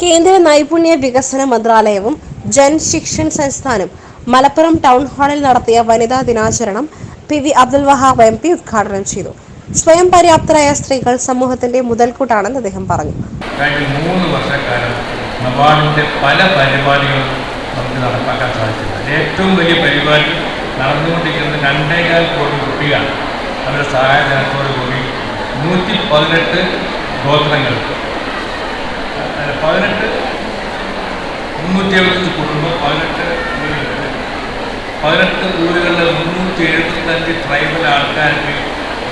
കേന്ദ്ര നൈപുണ്യ വികസന മന്ത്രാലയവും ജൻ ശിക്ഷൻ സംസ്ഥാനും മലപ്പുറം ടൗൺ ഹാളിൽ നടത്തിയ വനിതാ ദിനാചരണം P V Abdul Wahab M P ഉദ്ഘാടനം ചെയ്തു. സ്വയം പര്യാപ്തരായ സ്ത്രീകൾ സമൂഹത്തിന്റെ മുതൽക്കൂട്ടാണെന്ന് അദ്ദേഹം പറഞ്ഞു. കഴിഞ്ഞ മൂന്ന് വർഷക്കാലം നബാർഡിന്റെ പല പരിപാടികളും നമുക്ക് നടപ്പാക്കാൻ സാധിച്ചില്ല ഏറ്റവും വലിയ പരിപാടി നടന്നുകൊണ്ടിരിക്കുന്നത് രണ്ടേകാൽ കോടി കുട്ടികൾ അവരുടെ സഹായധനത്തോടു കൂടി നൂറ്റി പതിനെട്ട് ഗോത്രങ്ങൾ അല്ല, പതിനെട്ട് മുന്നൂറ്റി എഴുപത്തഞ്ച് കുടുംബം പതിനെട്ട് പതിനെട്ട് ഊരുകളിലെ മുന്നൂറ്റി എഴുപത്തഞ്ച് ട്രൈബൽ ആൾക്കാർക്ക്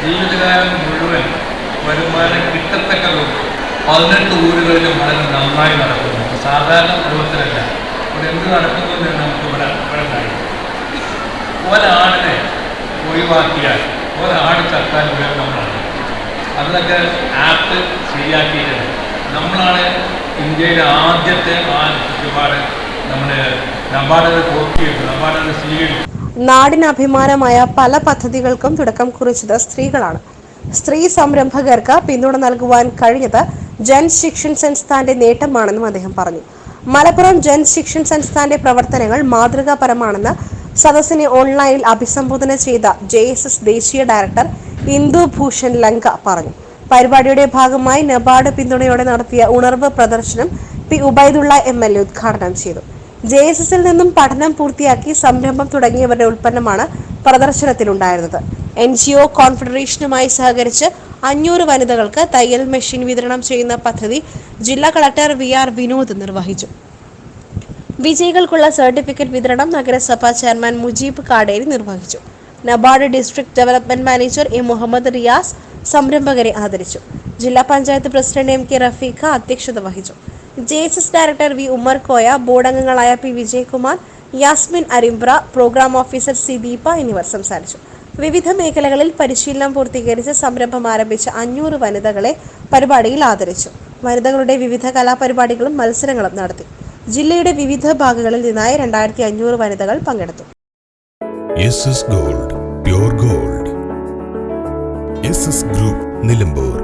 ജീവിതകാലം മുഴുവൻ വരുമാനം കിട്ടത്തക്ക പതിനെട്ട് ഊരുകളിലും വളരെ നന്നായി നടക്കുന്നു. സാധാരണ കുടുംബത്തിലല്ല. ഇവിടെ എന്ത് നടക്കുന്നു എന്ന് നമുക്ക് ഇവിടെ ഇവിടെ ഒരാളിനെ ഒഴിവാക്കിയാൽ ഒരാട് ചത്താൽ മുഴുവൻ നമ്മളാണ്. അതിനൊക്കെ ആപ്പ് ശരിയാക്കിയിട്ടുണ്ട്. നമ്മളാണ് ഇന്ത്യയിലെ ആദ്യത്തെ ആ ചുറ്റുപാട് നമ്മൾ നബാർഡ് പൂർത്തിയിട്ടു നബാർഡ് സ്വീകരിച്ചു നാടിന് അഭിമാനമായ പല പദ്ധതികൾക്കും തുടക്കം കുറിച്ചത് സ്ത്രീകളാണ്. സ്ത്രീ സംരംഭകർക്ക് പിന്തുണ നൽകുവാൻ കഴിഞ്ഞത് ജൻ ശിക്ഷൻ സംസ്ഥാന്റെ നേട്ടമാണെന്നും അദ്ദേഹം പറഞ്ഞു. മലപ്പുറം ജൻ ശിക്ഷൻ സംസ്ഥാന്റെ പ്രവർത്തനങ്ങൾ മാതൃകാപരമാണെന്ന് സദസ്സിനെ ഓൺലൈനിൽ അഭിസംബോധന ചെയ്ത ജെ ദേശീയ ഡയറക്ടർ ഇന്ദു ഭൂഷൺ ലങ്ക പറഞ്ഞു. പരിപാടിയുടെ ഭാഗമായി നബാർഡ് പിന്തുണയോടെ നടത്തിയ ഉണർവ് പ്രദർശനം P Ubaidulla M L A ഉദ്ഘാടനം ചെയ്തു. ജെ എസ് എസിൽ നിന്നും പഠനം പൂർത്തിയാക്കി സംരംഭം തുടങ്ങിയവരുടെ ഉൽപ്പന്നമാണ് പ്രദർശനത്തിലുണ്ടായിരുന്നത്. എൻ ജി ഒ കോൺഫെഡറേഷനുമായി സഹകരിച്ച് അഞ്ഞൂറ് വനിതകൾക്ക് തയ്യൽ മെഷീൻ വിതരണം ചെയ്യുന്ന പദ്ധതി ജില്ലാ കളക്ടർ വി ആർ വിനോദ് നിർവഹിച്ചു. വിജയികൾക്കുള്ള സർട്ടിഫിക്കറ്റ് വിതരണം നഗരസഭാ ചെയർമാൻ മുജീബ് കാടേരി നിർവഹിച്ചു. NABARD district development manager A Muhammad Riyas സംരംഭകരെ ആദരിച്ചു. ജില്ലാ panchayat president M K Rafeeqa അധ്യക്ഷത വഹിച്ചു. J S S director V Ummer Koya board അംഗങ്ങളായ P Vijayakumar Yasmin Arimbra programme officer C Deepa എന്നിവർ സംസാരിച്ചു. വിവിധ മേഖലകളിൽ പരിശീലനം പൂർത്തീകരിച്ച് സംരംഭം ആരംഭിച്ച അഞ്ഞൂറ് വനിതകളെ പരിപാടിയിൽ ആദരിച്ചു. വനിതകളുടെ വിവിധ കലാപരിപാടികളും മത്സരങ്ങളും നടത്തി. ജില്ലയുടെ വിവിധ ഭാഗങ്ങളിൽ നിന്നായി രണ്ടായിരത്തി അഞ്ഞൂറ് വനിതകൾ പങ്കെടുത്തു. Gold pure gold group Nilambur.